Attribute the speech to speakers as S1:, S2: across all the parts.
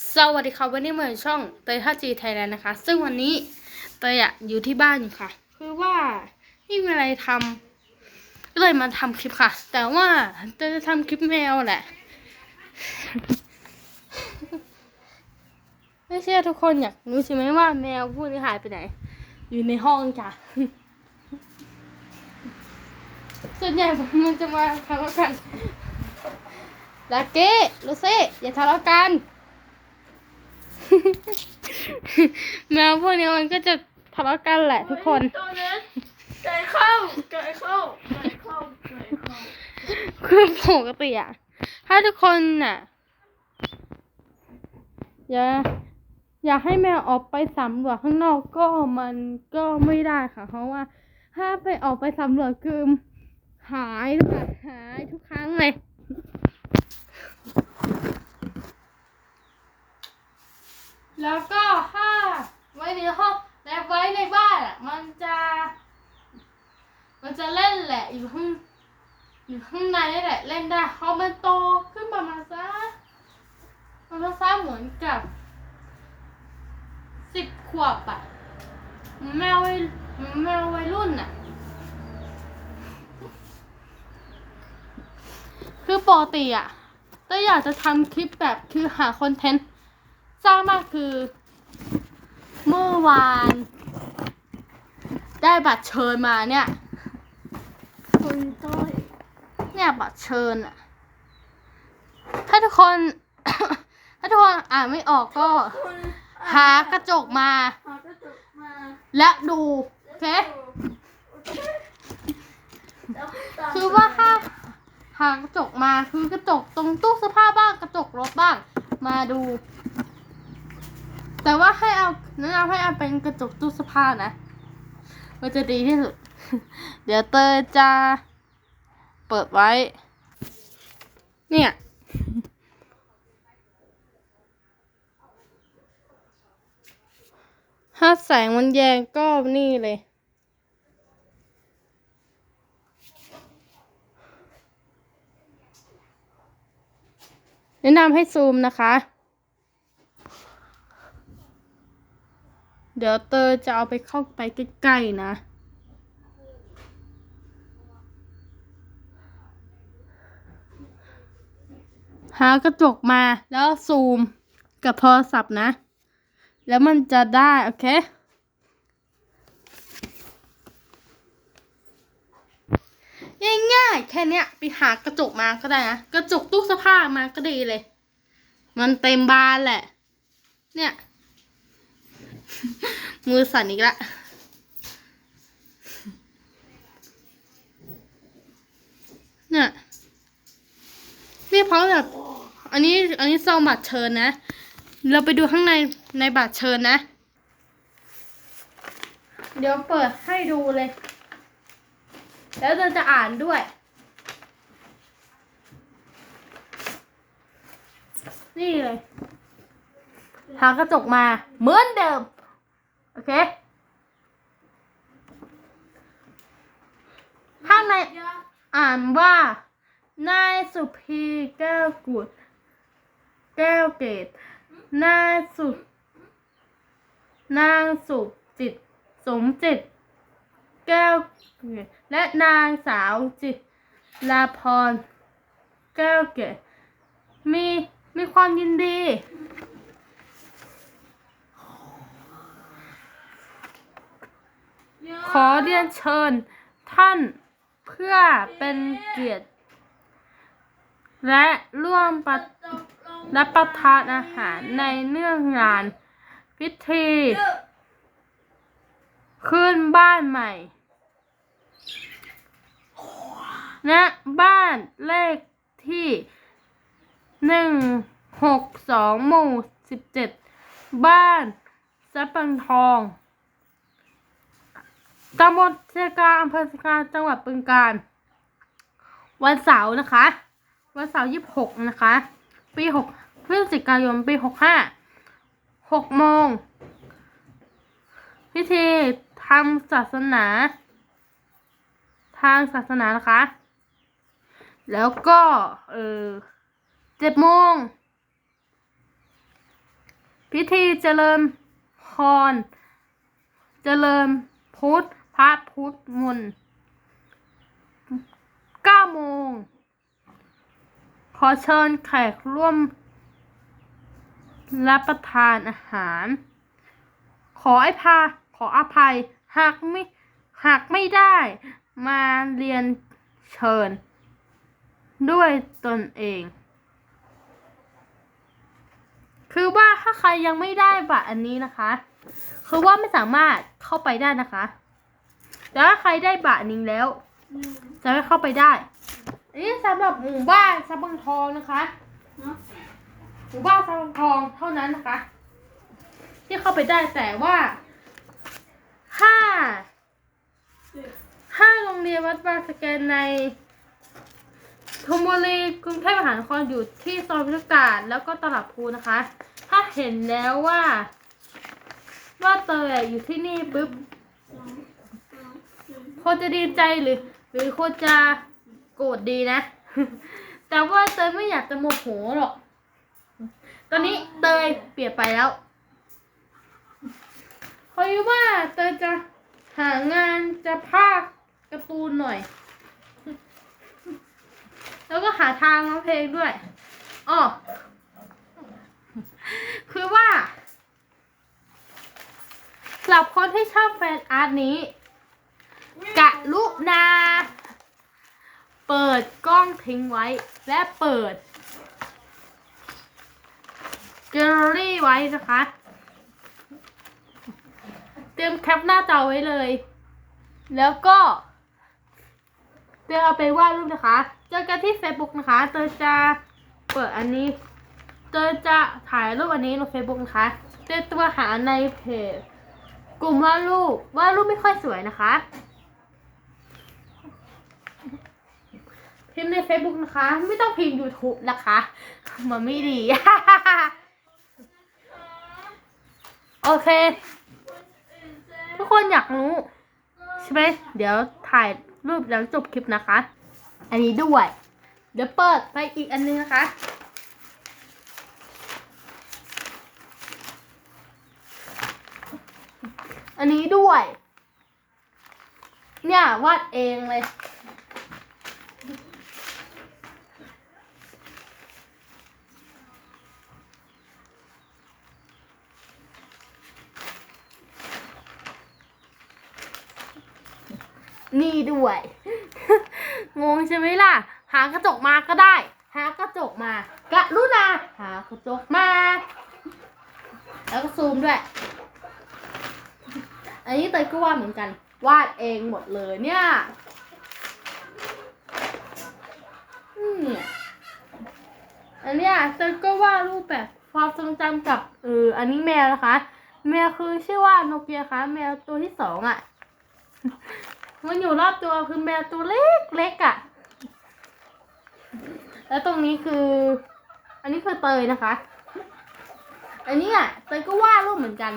S1: สวัสดีครับวันนี้มาอยู่ช่องเตยท่าจีไทยแลนด์นะคะ ซึ่งวันนี้เตยอะอยู่ที่บ้านอยู่ค่ะ คือว่าไม่มีอะไรทำก็เลยมาทำคลิปค่ะ แต่ว่าเตยจะทำคลิปแมวแหละ ไม่เชื่อทุกคนอยากรู้ใช่ไหมว่าแมวพวกนี้หายไปไหน อยู่ในห้องจ้ะส่วนใหญ่มันจะมาทะเลาะกันลาเก้ลูเซ่อย่าทะเลาะกัน แมวพวกนี้มันก็จะทะเลาะกันแหละทุกคน
S2: ตัวนั้นไก่เข้าไก่เข้าไก่เข้าไก่เข้า
S1: คือปกติอะถ้าทุกคนน่ะ อย่า อยากให้แมวออกไปสำรวจข้างนอกก็มันก็ไม่ได้ค่ะ เพราะว่า ถ้าไปออกไปสำรวจคือหายค่ะหายทุกครั้งเลย แล้วก็ถ้าไว้ในห้องและไว้ในบ้านอะ มันจะ มันจะเล่นแหละอยู่ข้างอยู่ข้างในนี่แหละ เล่นได้พอมันโตขึ้นประมาณสักประมาณสักเหมือนกับสิบขวบอะแมววัยแมววัยรุ่นอะคือปกติอะก็อยากจะทำคลิปแบบคือหาคอนเทนต์ สร้างมากคือ เมื่อวาน ได้บัตรเชิญมาเนี่ย
S2: คุณต้อย
S1: เนี่ยบัตรเชิญอะถ้าทุกคน ถ้าทุกคนอ่านไม่ออกก็
S2: คุณ
S1: หากระจกมา
S2: หากระจกมา
S1: และดูโอเค
S2: แล้วตม
S1: คือว่าถ้าหากระจกมาคือกระจกตรงตู้เสื้อผ้าบ้างกระจกรถบ้าง มาดู แต่ว่าให้เอาแนะนำให้เอาเป็นกระจกตู้เสื้อผ้านะ มันจะดีที่สุด เดี๋ยวเตยจะเปิดไว้ เนี่ย ถ้าแสงมันแยงก็นี่เลยแนะนำให้ซูมนะคะ เดี๋ยวเตอจะเอาไปเข้าไปใกล้ๆนะ หากระจกมาแล้วซูมกับโทรศัพท์นะ แล้วมันจะได้ โอเคง่ายๆแค่เนี้ยไปหากระจกมาก็ได้นะ กระจกตู้เสื้อผ้ามาก็ดีเลย มันเต็มบานแหละ เนี่ย มือสั่นอีกละเนี่ยนี่เพราะแบบอันนี้อันนี้ซองบัตรเชิญนะ เราไปดูข้างในในบัตรเชิญนะ เดี๋ยวเปิดให้ดูเลย แล้วเราจะอ่านด้วย นี่เลย หากระจกมาเหมือนเดิม โอเค ข้างในอ่านว่านายสุพีแก้วกุด แก้วเกตนายสุนางสุจิต สมจิต แก้วเกตและนางสาวจิตลาพร แก้วเกตมีมีความยินดี
S2: ยา
S1: ขอเรียนเชิญท่านเพื่อเป็นเกียรติ และร่วมปะรับประทานอาหารในเนื่องงานพิธีขึ้นบ้านใหม่ณบ้านเลขที่หนึ่งหกสองหมู่สิบเจ็ดบ้านสะปังทอง ตำบลเซกาอำเภอเซกาจังหวัดบึงกาฬวันเสาร์นะคะ วันเสาร์ยี่สิบหกนะคะ ปีหกพฤศจิกายนปีหกห้าหกโมงพิธีทางศาสนา ทางศาสนานะคะ แล้วก็เออเจ็ดโมงพิธีเจริญพร เจริญพุทธ ระพุทธมนต์เก้าโมง ขอเชิญแขกร่วม รับประทานอาหาร ขอไอพาขออภัย หากไม่หากไม่ได้มาเรียนเชิญ ด้วยตนเอง คือว่าถ้าใครยังไม่ได้บัตรอันนี้นะคะ คือว่าไม่สามารถเข้าไปได้นะคะ แต่ถ้าใครได้บัตรอันนี้แล้ว จะไม่เข้าไปได้อันนี้สำหรับหมู่บ้านซับังทองนะคะหมู่บ้านซับังทองเท่านั้นนะคะ ที่เข้าไปได้แต่ว่าถ้าถ้าโรงเรียนวัดบางสแกนในธนบุรีกรุงเทพมหานครอยู่ที่ซอยพิทกาศแล้วก็ตลาดพลูนะคะ ถ้าเห็นแล้วว่า ว่าเตยอะอยู่ที่นี่ปุ๊บ
S2: สี่
S1: คจะดีใจหรือ หรือโคนจะโกรธดีนะ แต่ว่าเตยไม่อยากจะโมโหหรอก ตอนนี้เตยเปลี่ยนไปแล้วเพราะว่าเตยจะหางานจะพากการ์ตูนหน่อย แล้วก็หาทางร้องเพลงด้วยอ๋อคือว่าสำหรับคนที่ชอบแฟนอาร์ตนี้ กะลุนา เปิดกล้องทิ้งไว้ และเปิดแกลเลอรี่ไว้นะคะ เตรียมแคปหน้าจอไว้เลย แล้วก็ เตรียมเอาไปวาดรูปนะคะ เจอกันที่ Facebook นะคะ เตยจะเปิดอันนี้ เตยจะถ่ายรูปอันนี้ลง Facebook นะคะ เตยตัวหาในเพจกลุ่มวาดรูปวาดรูปไม่ค่อยสวยนะคะ พิมพ์ใน Facebook นะคะ ไม่ต้องพิมพ์ YouTube นะคะมันไม่ดี โอเค ทุกคนอยากรู้ ใช่ไหมเดี๋ยวถ่ายรูปหลังจบคลิปนะคะ อันนี้ด้วย เดี๋ยวเปิดไปอีกอันนึงนะคะอันนี้ด้วย เนี่ยวาดเองเลย นี่ด้วย งงใช่ไหมล่ะ หากระจกมาก็ได้ หากระจกมากะรุณาหากระจกมา แล้วก็ซูมด้วย อันนี้เตยก็วาดเหมือนกัน วาดเองหมดเลยเนี่ยอืมเนี่ยอันเนี้ยเตยก็วาดรูปแบบความทรงจำกับเอออันนี้แมวนะคะ แมวคือชื่อว่าโนเกียค่ะแมวตัวที่สองอะ มันอยู่รอบตัวคือแมวตัวเล็กเล็กอะ่ะ แล้วตรงนี้คือ อันนี้คือเตยนะคะ อันนี้อะเตยก็วาดรูปเหมือนกัน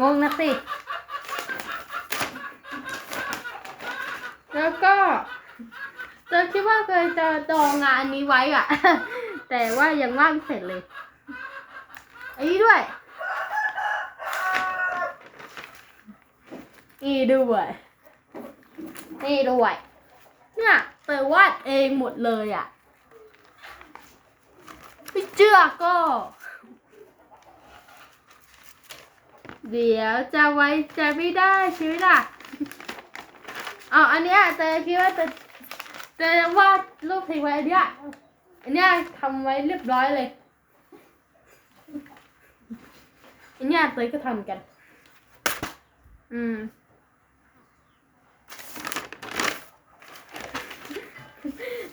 S1: งงนะสิ แล้วก็เตยคิดว่าเคยจะดองงานนี้ไว้อะ แต่ว่ายังวาดไม่เสร็จเลยอันนี้ด้วย นี่ด้วย นี่ด้วย เนี่ยเตยวาดเองหมดเลยอะ่ะไม่เชื่อก็ เดี๋ยวจะไว้ใจไม่ได้ใช่ไหมล่ะเอาอันเนี้ยเตยคิดว่าจะจะวาดรูปทิ้งไว้อันเนี้ยอันเนี้ยทำไว้เรียบร้อยเลยอันเนี้ยเตยก็ทำกัน อืม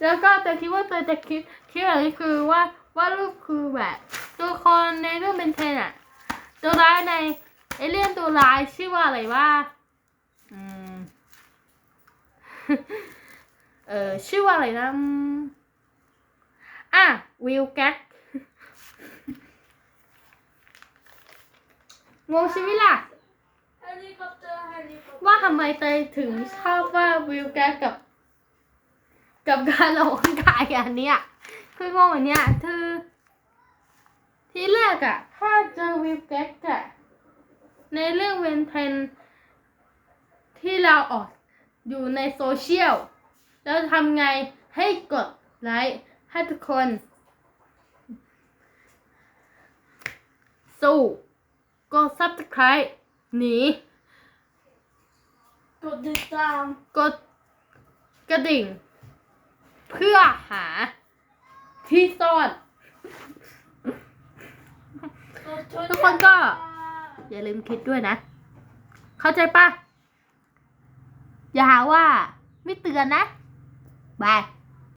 S1: แล้วก็แต่คิดว่าเตยจะคิดคิดแบบนี้คือว่าว่ารูปคือแบบตัวละครในเรื่องเป็นเทนอะตัวร้ายในเอเลี่ยนตัวร้ายชื่อว่าอะไรว่าอืมเออชื่อว่าอะไรนะอืมอะวิลแก๊กงงใช่ไหมล่ะ
S2: เฮลิคอปเตอร์เฮลิคอปเตอร์
S1: ว่าทำไมเตยถึงชอบว่าวิลแก๊กกับ กับการออกกำลังกายอันเนี้ยคืองงอันเนี้ยคือทีแรกอะถ้าเจอวิวแก๊กอะในเรื่องเวนเทนที่เราออกอยู่ในโซเชียลแล้วทำไงให้กดไลค์ให้ทุกคน สู้กด subscribe หนี
S2: กดติดตาม
S1: กดกระดิ่ง เพื่อหาที่ซ่อน
S2: กดช่วย
S1: ทุกคนก็ อย่าลืมคิดด้วยนะ เข้าใจปะอย่าหาว่า ไม่เตือนนะ บาย